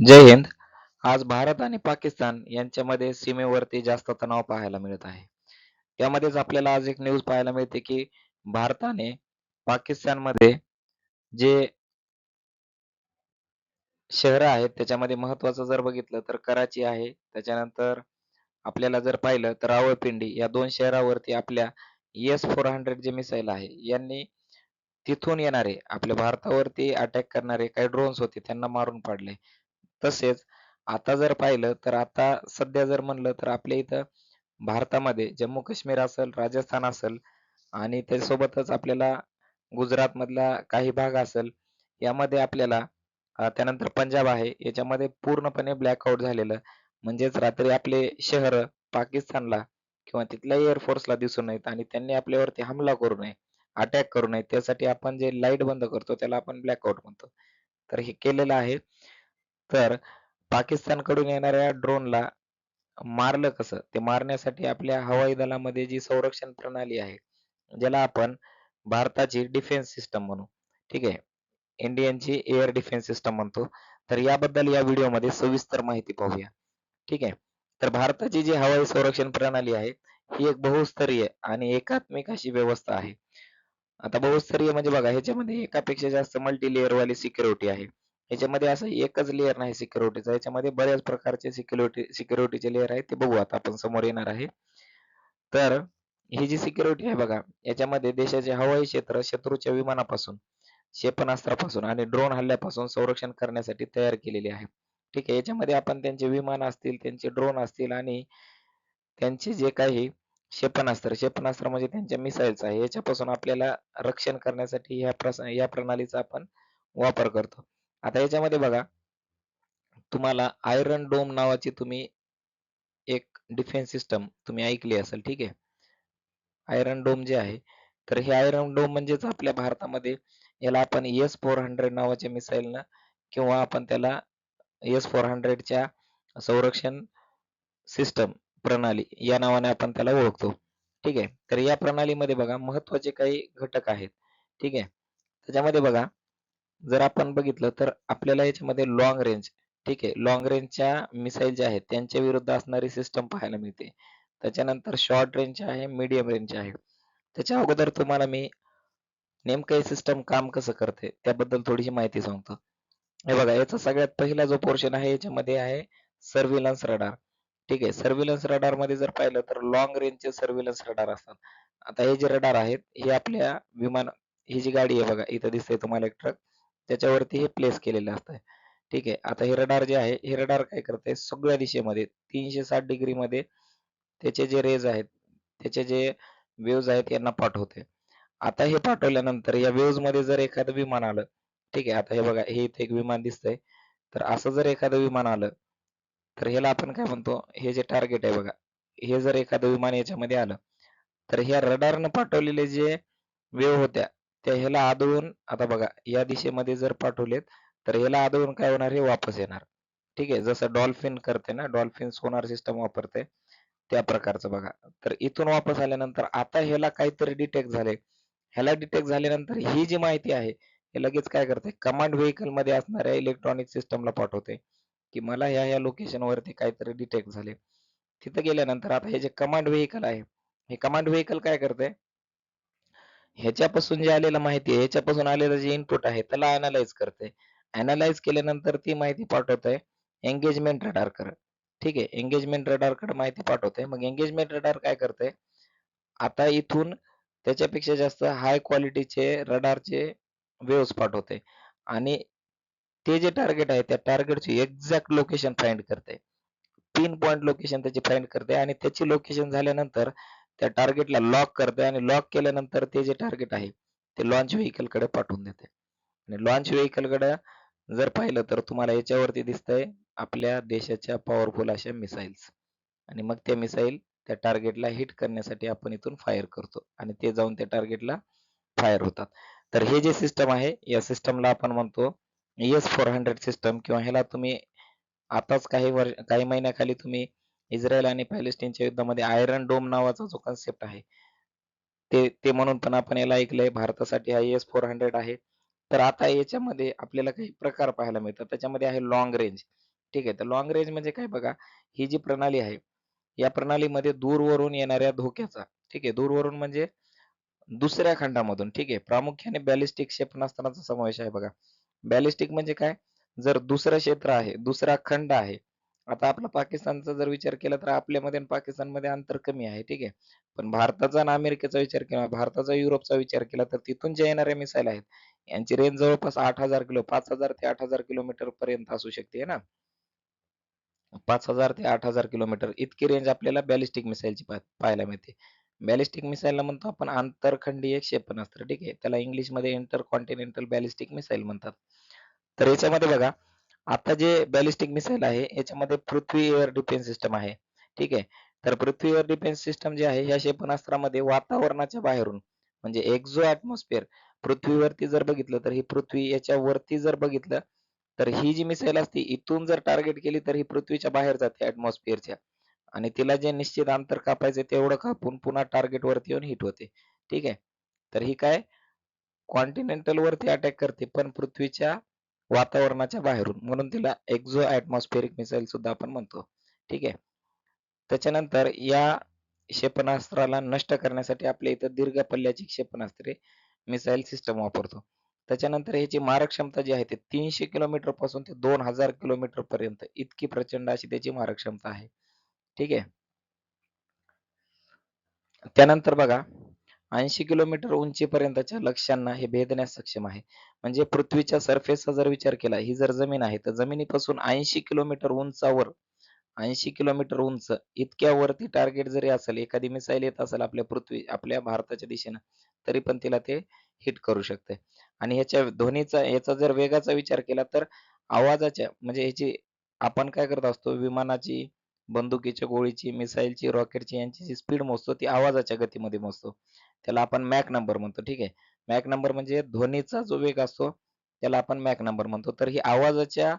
जय हिंद. आज भारत आणि पाकिस्तान यांच्यामध्ये सीमेवरती जास्त तणाव पाहायला मिळत आहे. त्यामध्येच आपल्याला आज एक न्यूज पाहायला मिळते की भारताने पाकिस्तानमध्ये जे शहर आहेत त्याच्यामध्ये महत्वाचं जर बघितलं तर कराची आहे. त्याच्यानंतर आपल्याला जर पाहिलं तर रावळपिंडी या दोन शहरावरती आपल्या एस फोर हंड्रेड जे मिसाईल आहे यांनी तिथून येणारे आपल्या भारतावरती अटॅक करणारे काही ड्रोन्स होते त्यांना मारून पाडले. तसेच आता जर पाहिलं तर आता सध्या जर म्हणलं तर आपल्या इथं भारतामध्ये जम्मू काश्मीर असेल राजस्थान असेल आणि त्यासोबतच आपल्याला गुजरात मधला काही भाग असेल यामध्ये आपल्याला त्यानंतर पंजाब आहे याच्यामध्ये पूर्णपणे ब्लॅकआउट झालेलं. म्हणजेच रात्री आपले शहर पाकिस्तानला किंवा तिथल्या एअरफोर्सला दिसू नयेत आणि त्यांनी आपल्यावरती हमला करू नये अटॅक करू नये. त्यासाठी आपण जे लाइट बंद करतो त्याला आपण ब्लॅकआउट म्हणतो. तर हे केलेलं आहे. तर पाकिस्तानकडून येणाऱ्या ड्रोनला मारलं कसं? ते मारण्यासाठी आपल्या हवाई दलामध्ये जी संरक्षण प्रणाली आहे ज्याला आपण भारताची डिफेन्स सिस्टम म्हणू. ठीक आहे? इंडियनची एअर डिफेन्स सिस्टम म्हणतो. तर याबद्दल या व्हिडिओमध्ये सविस्तर माहिती पाहूया. ठीक आहे? तर भारताची जी हवाई संरक्षण प्रणाली आहे ही एक बहुस्तरीय आणि एकात्मिक अशी व्यवस्था आहे. आता बहुस्तरीय म्हणजे बघा ह्याच्यामध्ये एकापेक्षा जास्त मल्टी लेअर वाली सिक्युरिटी आहे. याच्यामध्ये असं एकच लेअर नाही सिक्युरिटीचा याच्यामध्ये बऱ्याच प्रकारचे सिक्युरिटी सिक्युरिटीचे लेअर आहेत ते बघू आता आपण समोर येणार आहे. तर ही जी सिक्युरिटी आहे बघा याच्यामध्ये देशाचे हवाई क्षेत्र शत्रूच्या विमानापासून क्षेपणास्त्रापासून आणि ड्रोन हल्ल्यापासून संरक्षण करण्यासाठी तयार केलेली आहे. ठीक आहे याच्यामध्ये आपण त्यांचे विमान असतील त्यांचे ड्रोन असतील आणि त्यांचे जे काही क्षेपणास्त्र क्षेपणास्त्र म्हणजे त्यांच्या मिसाईल्स आहे याच्यापासून आपल्याला रक्षण करण्यासाठी ह्या प्रस या प्रणालीचा आपण वापर करतो. आता याच्यामध्ये बघा तुम्हाला आयरन डोम नावाची तुम्ही एक डिफेन्स सिस्टम तुम्ही ऐकली असेल ठीक आहे? आयरन डोम जे आहे तर हे आयरन डोम म्हणजेच आपल्या भारतामध्ये याला आपण एस फोर हंड्रेड नावाच्या मिसाईलनं किंवा आपण त्याला एस फोर हंड्रेडच्या संरक्षण सिस्टम प्रणाली या नावाने आपण त्याला ओळखतो ठीक आहे? तर या प्रणालीमध्ये बघा महत्त्वाचे काही घटक आहेत ठीक आहे? त्याच्यामध्ये बघा जर आपण बघितलं तर आपल्याला याच्यामध्ये लॉंग रेंज ठीक आहे. लॉंग रेंजच्या मिसाईल ज्या आहेत त्यांच्या विरुद्ध असणारी सिस्टम पाहायला मिळते. त्याच्यानंतर शॉर्ट रेंज आहे मीडियम रेंज आहे. त्याच्या अगोदर तुम्हाला मी नेमकं हे सिस्टम काम कसं करते त्याबद्दल थोडीशी माहिती सांगतो. हे बघा याचा सगळ्यात पहिला जो पोर्शन आहे याच्यामध्ये आहे सर्व्हिलन्स रडार ठीक आहे सर्व्हिलन्स रडारमध्ये जर पाहिलं तर लॉंग रेंजचे सर्व्हिलन्स रडार असतात. आता हे जे रडार आहेत हे आपल्या विमान ही जी गाडी आहे बघा इथं दिसतंय तुम्हाला एक ट्रक त्याच्यावरती हे प्लेस केलेलं असतं ठीक आहे. आता हे रडार जे आहे हे रडार काय करते सगळ्या दिशेमध्ये तीनशे साठ डिग्री मध्ये त्याचे जे रेज आहेत त्याचे जे वेव्ज आहेत यांना पाठवते आता हे पाठवल्यानंतर या वेव्जमध्ये जर एखादं विमान आलं ठीक आहे. आता हे बघा हे इथे एक विमान दिसतंय. तर असं जर एखादं विमान आलं तर ह्याला आपण काय म्हणतो? हे जे टार्गेट आहे बघा हे जर एखादं विमान याच्यामध्ये आलं तर ह्या रडारनं पाठवलेले जे वेव होत्या त्या ह्याला आदळून आता बघा या दिशेमध्ये जर पाठवलेत तर ह्याला आदळून काय होणार? हे वापस येणार. ठीक आहे? जसं डॉल्फिन करते ना डॉल्फिन सोनार सिस्टम वापरते त्या प्रकारचं बघा. तर इथून वापस आल्यानंतर आता ह्याला काहीतरी डिटेक्ट झाले ह्याला डिटेक्ट झाल्यानंतर ही जी माहिती आहे हे लगेच काय करते? कमांड व्हेकलमध्ये असणाऱ्या इलेक्ट्रॉनिक सिस्टमला पाठवते की मला ह्या ह्या लोकेशन वरती काहीतरी डिटेक्ट झाले तिथे गेल्यानंतर आता हे जे कमांड व्हेकल आहे हे कमांड व्हेकल काय करते? ह्याच्यापासून जे आलेलं माहिती आहे ह्याच्यापासून आलेलं जे इनपुट आहे त्याला अनालाइज करते. अनालाइज केल्यानंतर ती माहिती पाठवते एंगेजमेंट रडार कर ठीक आहे एंगेजमेंट रडारकडे माहिती पाठवते. मग एंगेजमेंट रडार काय करते? आता इथून त्याच्यापेक्षा जास्त हाय क्वालिटीचे रडारचे वेव्स पाठवते. आणि ते जे टार्गेट आहे त्या टार्गेटची एक्झॅक्ट लोकेशन फाइंड करते. पिन पॉइंट लोकेशन त्याची फाइंड करते. आणि त्याची लोकेशन झाल्यानंतर त्या टार्गेटला लॉक करते आणि लॉक केल्यानंतर ते जे टार्गेट आहे ते लॉन्च व्हेकलकडे पाठवून देते. आणि लॉन्च व्हेकलकडे जर पाहिलं तर तुम्हाला याच्यावरती दिसतंय आपल्या देशाच्या पॉवरफुल अशा मिसाईल्स आणि मग त्या मिसाईल त्या टार्गेटला हिट करण्यासाठी आपण इथून फायर करतो आणि ते जाऊन त्या टार्गेटला फायर होतात. तर हे जे सिस्टम आहे या सिस्टमला आपण म्हणतो एस फोर हंड्रेड सिस्टम किंवा ह्याला तुम्ही आताच काही वर्ष काही महिन्याखाली तुम्ही इस्रायल आणि पॅलेस्टीनच्या युद्धामध्ये आयरन डोम नावाचा जो कन्सेप्ट आहे ते ते म्हणून पण आपण याला ऐकलंय. भारतासाठी हा एस फोर हंड्रेड आहे. तर आता याच्यामध्ये आपल्याला काही प्रकार पाहायला मिळतात. त्याच्यामध्ये आहे लॉंग रेंज ठीक आहे. तर लॉंग रेंज म्हणजे काय बघा ही जी प्रणाली आहे या प्रणालीमध्ये दूरवरून येणाऱ्या धोक्याचा ठीक आहे दूरवरून म्हणजे दुसऱ्या खंडामधून ठीक आहे. प्रामुख्याने बॅलिस्टिक क्षेपणास्त्राचा समावेश आहे बघा. बॅलिस्टिक म्हणजे काय? जर दुसरं क्षेत्र आहे दुसरा खंड आहे आता आपला पाकिस्तानचा जर विचार केला तर आपल्यामध्ये आणि पाकिस्तानमध्ये अंतर कमी आहे ठीक आहे. पण भारताचा आणि अमेरिकेचा विचार केला भारताचा युरोपचा विचार केला तर तिथून जे येणाऱ्या मिसाईल आहेत यांची रेंज जवळपास आठ हजार किलो पाच हजार ते आठ हजार किलोमीटर पर्यंत असू शकते ना? पाच हजार ते आठ हजार किलोमीटर इतकी रेंज आपल्याला बॅलिस्टिक मिसाईलची पाहायला मिळते. बॅलिस्टिक मिसाईलला म्हणतो आपण आंतरखंडीय क्षेपणास्त्र ठीक आहे. त्याला इंग्लिशमध्ये इंटर कॉन्टिनेंटल बॅलिस्टिक मिसाईल म्हणतात. तर याच्यामध्ये बघा आता जे बॅलिस्टिक मिसाईल आहे याच्यामध्ये पृथ्वी एअर डिफेन्स सिस्टम आहे. ठीक आहे? तर पृथ्वी एअर डिफेन्स सिस्टम जे आहे या क्षेपणास्त्रामध्ये वातावरणाच्या बाहेरून म्हणजे एक्झो ऍटमॉस्फिअर पृथ्वीवरती जर बघितलं तर ही पृथ्वी याच्या वरती जर बघितलं तर ही जी मिसाईल असते इथून जर टार्गेट केली तर ही पृथ्वीच्या बाहेर जाते ऍटमॉस्फिअरच्या आणि तिला जे निश्चित अंतर कापायचे तेवढं कापून पुन्हा टार्गेट वरती येऊन हिट होते. ठीक आहे? तर ही काय? कॉन्टिनेंटल वरती अटॅक करते पण पृथ्वीच्या वातावरणाच्या बाहेरून. म्हणून तिला एक्झो ऍटमॉस्फेरिक मिसाईल सुद्धा आपण म्हणतो. ठीक आहे? त्याच्यानंतर या क्षेपणास्त्राला नष्ट करण्यासाठी आपल्या इथं दीर्घ पल्ल्याची क्षेपणास्त्रे मिसाईल सिस्टम वापरतो. त्याच्यानंतर ह्याची मारक क्षमता जी आहे ती तीनशे किलोमीटरपासून ते दोन हजार किलोमीटर पर्यंत इतकी प्रचंड अशी त्याची मारक क्षमता आहे. ठीक आहे? त्यानंतर बघा ऐंशी किलोमीटर उंचीपर्यंतच्या लक्ष्यांना हे भेदण्यास सक्षम आहे. म्हणजे पृथ्वीच्या सरफेसचा जर विचार केला ही जर जमीन आहे तर जमिनीपासून ऐंशी किलोमीटर उंचावर ऐंशी किलोमीटर उंच इतक्या वरती टार्गेट जरी असेल एखादी मिसाईल येत असेल आपल्या पृथ्वी आपल्या भारताच्या दिशेनं तरी पण तिला ते हिट करू शकते. आणि ह्याच्या ध्वनीचा याचा जर वेगाचा विचार केला तर आवाजाच्या म्हणजे ह्याची आपण काय करत असतो विमानाची बंदुकीच्या गोळीची मिसाईलची रॉकेटची यांची जी स्पीड मोजतो ती आवाजाच्या गतीमध्ये मोजतो. त्याला आपण मॅक नंबर म्हणतो ठीक आहे? मॅक नंबर म्हणजे ध्वनीचा जो वेग असतो त्याला आपण मॅक नंबर म्हणतो. तर ही आवाजाच्या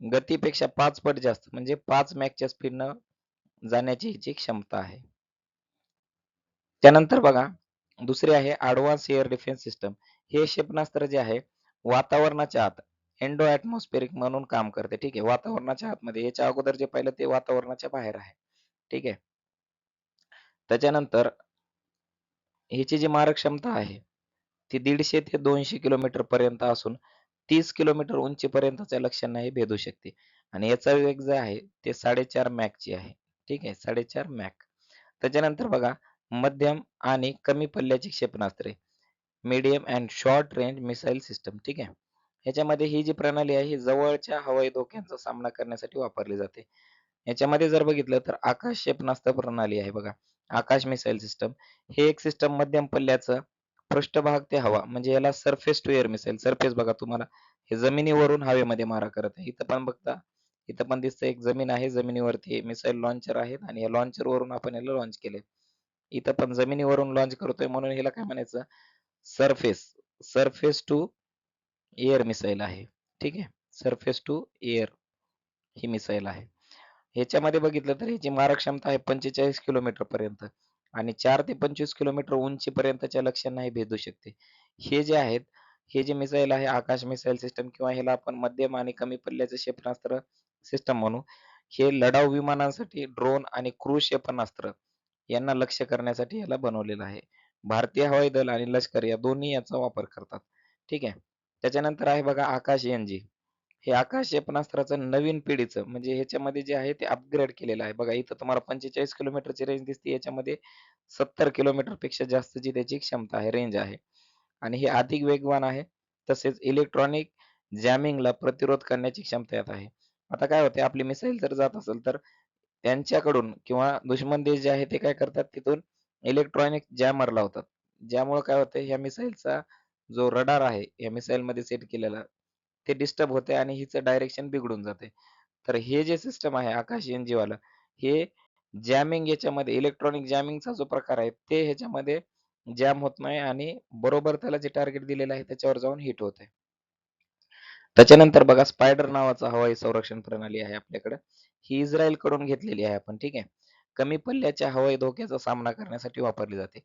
गतीपेक्षा पाच पट जास्त म्हणजे पाच मॅकच्या स्पीडनं जाण्याची हिची क्षमता आहे. त्यानंतर बघा दुसरे आहे ऍडव्हान्स एअर डिफेन्स सिस्टम हे क्षेपणास्त्र जे आहे वातावरणाच्या आत एंडो ऍटमॉस्फेरिक म्हणून काम करते. ठीक आहे. वातावरणाच्या आतमध्ये याच्या अगोदर जे पाहिलं ते वातावरणाच्या बाहेर आहे. ठीक आहे. त्याच्यानंतर ह्याची जी मारक क्षमता आहे ती दीडशे ते दोनशे किलोमीटर पर्यंत असून तीस किलोमीटर उंचीपर्यंतच्या लक्ष्यांना हे भेदू शकते. आणि याचा वेग जे आहे ते साडेचार मॅकची आहे. ठीक आहे. साडेचार मॅक. त्याच्यानंतर बघा मध्यम आणि कमी पल्ल्याची क्षेपणास्त्रे. Medium and short range missile system. ठीक आहे. याच्यामध्ये ही जी प्रणाली आहे ही जवळच्या हवाई धोक्यांचा सामना करण्यासाठी वापरली जाते. याच्यामध्ये जर बघितलं तर आकाश क्षेपणास्त्र प्रणाली आहे बघा. Akash missile system. हे एक सिस्टम मध्यम पल्ल्याचं पृष्ठभाग ते हवा म्हणजे याला surface to air missile surface बघा तुम्हाला. हे जमिनीवरून हवेमध्ये मारा करत आहे. इथं पण बघता इथं पण दिसतं एक जमीन आहे. जमिनीवरती मिसाईल लॉन्चर आहेत आणि या लॉन्चर वरून आपण याला लॉन्च केले इथं पण जमिनीवरून लॉन्च करतोय म्हणून ह्याला काय म्हणायचं? Surface surface to air missile आहे. ठीक आहे? सरफेस टू एअर ही मिसाईल आहे. ह्याच्यामध्ये बघितलं तर ह्याची मारक क्षमता आहे पंचेचाळीस किलोमीटर पर्यंत आणि चार ते पंचवीस किलोमीटर उंचीपर्यंतच्या लक्ष्यांना हे भेदू शकते. हे जे आहेत हे जे मिसाईल आहे आकाश मिसाईल सिस्टम किंवा ह्याला आपण मध्यम आणि कमी पल्ल्याचे क्षेपणास्त्र सिस्टम म्हणू हे लढाऊ विमानांसाठी ड्रोन आणि क्रूज क्षेपणास्त्र यांना लक्ष्य करण्यासाठी याला बनवलेलं आहे. भारतीय हवाई दल आणि लष्कर या दोन्ही याचा वापर करतात. ठीक आहे? त्याच्यानंतर आहे बघा आकाश एनजी हे आकाश क्षेपणास्त्राचं नवीन पिढीचं म्हणजे ह्याच्यामध्ये जे आहे ते अपग्रेड केलेलं आहे. बघा इथं तुम्हाला पंचेचाळीस किलोमीटरची रेंज दिसते. याच्यामध्ये सत्तर किलोमीटरपेक्षा जास्तची त्याची क्षमता आहे रेंज आहे. आणि हे अधिक वेगवान आहे. तसेच इलेक्ट्रॉनिक जॅमिंगला प्रतिरोध करण्याची क्षमता येत आहे. आता काय होते आपली मिसाईल जर जात असेल तर त्यांच्याकडून किंवा दुश्मन देश जे आहे ते काय करतात तिथून इलेक्ट्रॉनिक जॅमर लावतात. ज्यामुळे काय होतं ह्या मिसाईलचा जो रडार आहे या मिसाईल मध्ये सेट केलेला ते डिस्टर्ब होते आणि हिचं डायरेक्शन बिघडून जाते. तर हे जे सिस्टम आहे आकाश एनजी वाला हे जॅमिंग याच्यामध्ये इलेक्ट्रॉनिक जॅमिंगचा जो प्रकार आहे ते ह्याच्यामध्ये जॅम होत नाही आणि बरोबर त्याला जे टार्गेट दिलेलं आहे त्याच्यावर जाऊन हिट होते. त्याच्यानंतर बघा स्पायडर नावाचा हवाई संरक्षण प्रणाली आहे आपल्याकडे. ही इस्रायलकडून घेतलेली आहे आपण ठीक आहे. कमी पल्ल्याच्या हवाई धोक्याचा सामना करण्यासाठी वापरली जाते.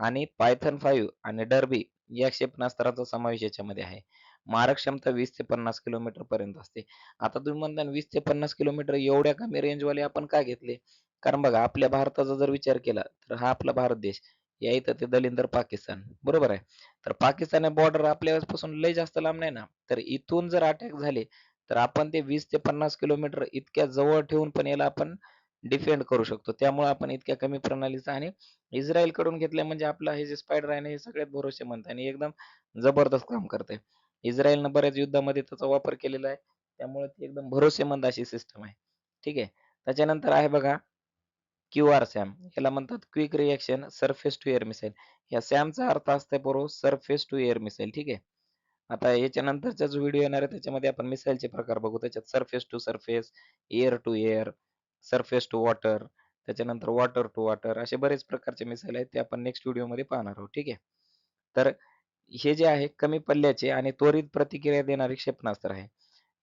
आणि पायथन फाईव्ह आणि डरबी या क्षेपणास्त्राचा समावेश याच्यामध्ये आहे. मारक क्षमता वीस ते पन्नास किलोमीटर पर्यंत असते. आता तुम्ही म्हणता वीस ते पन्नास किलोमीटर एवढ्या कमी रेंजवाले आपण का घेतले? कारण बघा आपल्या भारताचा जर विचार केला तर हा आपला भारत देश. या इथं ते दलिंदर पाकिस्तान. बरोबर आहे? तर पाकिस्तान बॉर्डर आपल्यापासून लय जास्त लांब नाही ना? तर इथून जर अटॅक झाले तर आपण ते वीस ते पन्नास किलोमीटर इतक्या जवळ ठेवून पण याला आपण डिफेंड करू शकतो. त्यामुळे आपण इतक्या कमी प्रणालीचा आणि इस्रायलकडून घेतल्या म्हणजे आपला हे जे स्पायडर आहे ना हे सगळ्यात भरोसेमंद आणि एकदम जबरदस्त काम करते इस्रायलनं बऱ्याच युद्धामध्ये त्याचा वापर केलेला आहे. त्यामुळे ती एकदम भरोसेमंद अशी सिस्टम आहे. ठीक आहे. त्याच्यानंतर आहे बघा क्यू आर सॅम. याला म्हणतात quick reaction surface to air missile. या सॅमचा अर्थ असते बरोबर सरफेस टू एअर मिसाईल. ठीक आहे. आता याच्यानंतरचा जो व्हिडिओ येणार आहे त्याच्यामध्ये आपण मिसाईलचे प्रकार बघू. त्याच्यात surface to surface air to air surface to water त्याच्यानंतर वॉटर टू वॉटर असे बरेच प्रकारचे मिसाईल आहेत ते आपण नेक्स्ट व्हिडिओमध्ये पाहणार आहोत ठीक आहे? तर हे जे आहे कमी पल्ल्याचे आणि त्वरित प्रतिक्रिया देणारे क्षेपणास्त्र आहे.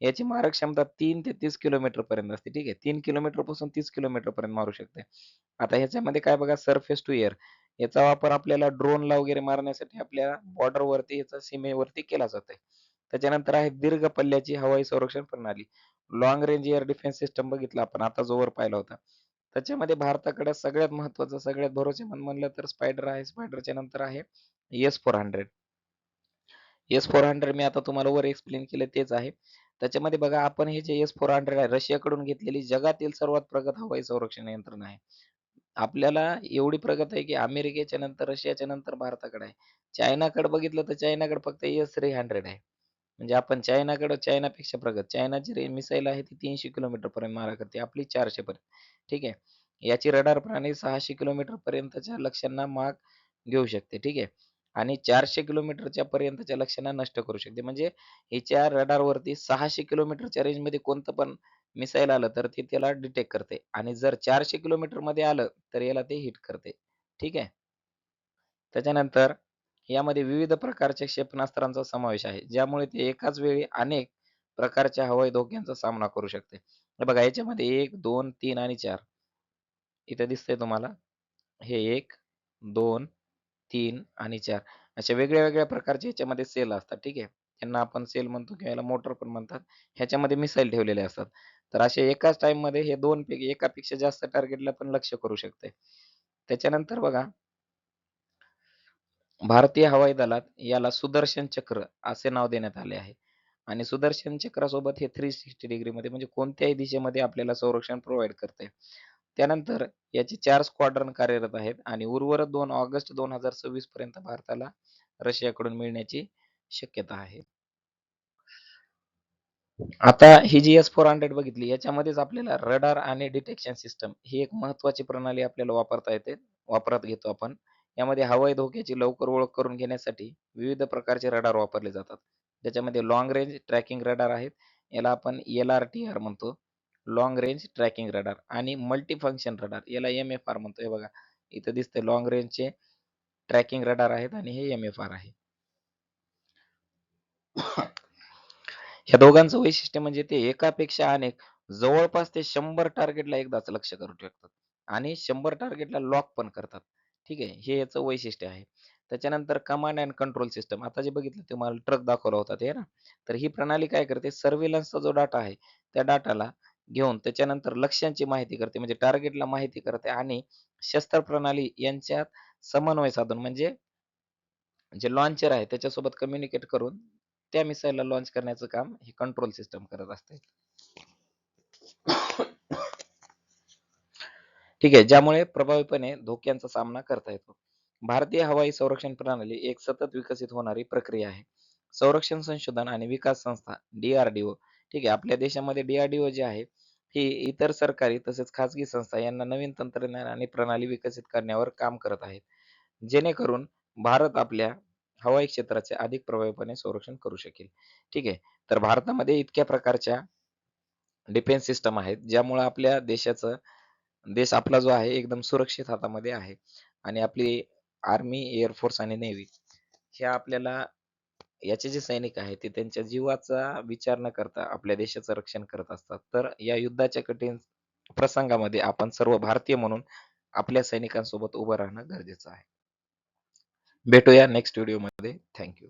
याची मारक क्षमता तीन ते तीस किलोमीटर पर्यंत असते ठीक आहे? तीन किलोमीटरपासून तीस किलोमीटर पर्यंत मारू शकते. आता ह्याच्यामध्ये काय बघा सरफेस टू एअर याचा वापर आपल्याला ड्रोनला वगैरे मारण्यासाठी आपल्या बॉर्डर वरती याचा सीमेवरती केला जातोय. त्याच्यानंतर आहे दीर्घ पल्ल्याची हवाई संरक्षण प्रणाली. Long range air defence system बघितला आपण आता जोवर पाहिला होता. त्याच्यामध्ये भारताकडे सगळ्यात महत्वाचं सगळ्यात भरोसेमंद म्हणलं तर स्पायडर आहे स्पायडरच्या नंतर आहे S four hundred S four hundred मी आता तुम्हाला वर एक्सप्लेन केलं तेच आहे. त्याच्यामध्ये बघा आपण हे जे एस फोर हंड्रेड आहे रशियाकडून घेतलेली जगातील सर्वात प्रगत हवाई संरक्षण यंत्रणा आहे. आपल्याला एवढी प्रगत आहे की अमेरिकेच्या नंतर रशियाच्या नंतर भारताकडे आहे. चायनाकडे बघितलं तर चायनाकडे फक्त एस थ्री हंड्रेड आहे. म्हणजे आपण चायनाकडं चायनापेक्षा प्रगत. चायनाची रे मिसाईल आहे ती तीनशे किलोमीटर पर्यंत मारा करते आपली चारशे पर्यंत. ठीक आहे? याची रडार प्रणाली सहाशे किलोमीटर पर्यंतच्या लक्ष्यांना माग घेऊ शकते. ठीक आहे? आणि चारशे किलोमीटरच्या पर्यंतच्या लक्ष्यांना नष्ट करू शकते. म्हणजे हिच्या रडारवरती सहाशे किलोमीटरच्या रेंजमध्ये कोणतं पण मिसाईल आलं तर ते त्याला डिटेक्ट करते. आणि जर चारशे किलोमीटरमध्ये आलं तर याला ते हिट करते. ठीक आहे? त्याच्यानंतर यामध्ये विविध प्रकारच्या क्षेपणास्त्रांचा समावेश आहे ज्यामुळे ते एकाच वेळी अनेक प्रकारच्या हवाई धोक्यांचा सामना करू शकते. बघा याच्यामध्ये एक दोन तीन आणि चार. इथे दिसतंय तुम्हाला. हे एक दोन तीन आणि चार. अशा वेगळ्या वेगळ्या प्रकारचे याच्यामध्ये सेल असतात ठीक आहे. त्यांना आपण सेल म्हणतो किंवा याला मोटर पण म्हणतात. ह्याच्यामध्ये मिसाईल ठेवलेले असतात. तर असे एकाच टाइममध्ये हे दोन पैकी एकापेक्षा जास्त टार्गेटला पण लक्ष करू शकते. त्याच्यानंतर बघा भारतीय हवाई दलात याला सुदर्शन चक्र असे नाव देण्यात आले आहे. आणि सुदर्शन चक्रासोबत हे थ्री सिक्स्टी डिग्री मध्ये म्हणजे कोणत्याही दिशेमध्ये आपल्याला संरक्षण प्रोव्हाइड करते. त्यानंतर याचे चार स्क्वाड्रन कार्यरत आहेत आणि उर्वरित दोन ऑगस्ट दोन हजार सव्वीस पर्यंत भारताला रशियाकडून मिळण्याची शक्यता आहे. आता ही जी एस फोर हंड्रेड बघितली याच्यामध्येच आपल्याला रडार आणि डिटेक्शन सिस्टम ही एक महत्वाची प्रणाली आपल्याला वापरता येते वापरात घेतो आपण. यामध्ये हवाई धोक्याची लवकर ओळख करून घेण्यासाठी विविध प्रकारचे रडार वापरले जातात. त्याच्यामध्ये लॉंग रेंज ट्रॅकिंग रडार आहेत. याला आपण एल आर टी आर म्हणतो. लॉंग रेंज ट्रॅकिंग रडार आणि मल्टी फंक्शन रडार याला एम एफ आर म्हणतो. हे बघा इथं दिसतंय लॉंग रेंजचे ट्रॅकिंग रडार आहेत आणि हे एम एफ आर आहे. ह्या दोघांचं वैशिष्ट्य म्हणजे ते एकापेक्षा अनेक जवळपास ते शंभर टार्गेटला एकदाच लक्ष करू शकतात आणि शंभर टार्गेटला लॉक पण करतात. ठीक आहे हे याचं वैशिष्ट्य आहे. त्याच्यानंतर कमांड अँड कंट्रोल सिस्टम आता जे बघितलं तुम्हाला ट्रक दाखवला होता ते ना? तर ही प्रणाली काय करते? सर्व्हिलन्सचा जो डाटा आहे त्या डाटाला घेऊन त्याच्यानंतर लक्ष्यांची माहिती करते म्हणजे टार्गेटला माहिती करते आणि शस्त्र प्रणाली यांच्यात समन्वय साधून म्हणजे जे लॉन्चर आहे त्याच्यासोबत कम्युनिकेट करून त्या मिसाईलला लॉन्च करण्याचं काम हे कंट्रोल सिस्टम करत असते. ठीक आहे ज्यामुळे प्रभावीपणे धोक्यांचा सामना करता येतो. भारतीय हवाई संरक्षण प्रणाली एक सतत विकसित होणारी प्रक्रिया आहे. संरक्षण संशोधन आणि विकास संस्था डीआरडीओ ठीक आहे आपल्या देशामध्ये डीआरडीओ जे आहे ही इतर सरकारी तसेच खासगी संस्था यांना नवीन तंत्रज्ञान आणि प्रणाली विकसित करण्यावर काम करत आहेत. जेणेकरून भारत आपल्या हवाई क्षेत्राचे अधिक प्रभावीपणे संरक्षण करू शकेल. ठीक आहे तर भारतामध्ये इतक्या प्रकारच्या डिफेन्स सिस्टम आहेत ज्यामुळे आपल्या देशाचं देश आपला जो आहे एकदम सुरक्षित हातामध्ये आहे. आणि आपली आर्मी एअरफोर्स आणि नेव्ही ह्या आपल्याला याचे जे सैनिक आहेत ते त्यांच्या जीवाचा विचार न करता आपल्या देशाचं रक्षण करत असतात. तर या युद्धाच्या कठीण प्रसंगामध्ये आपण सर्व भारतीय म्हणून आपल्या सैनिकांसोबत उभं राहणं गरजेचं आहे. भेटूया नेक्स्ट व्हिडिओमध्ये थँक्यू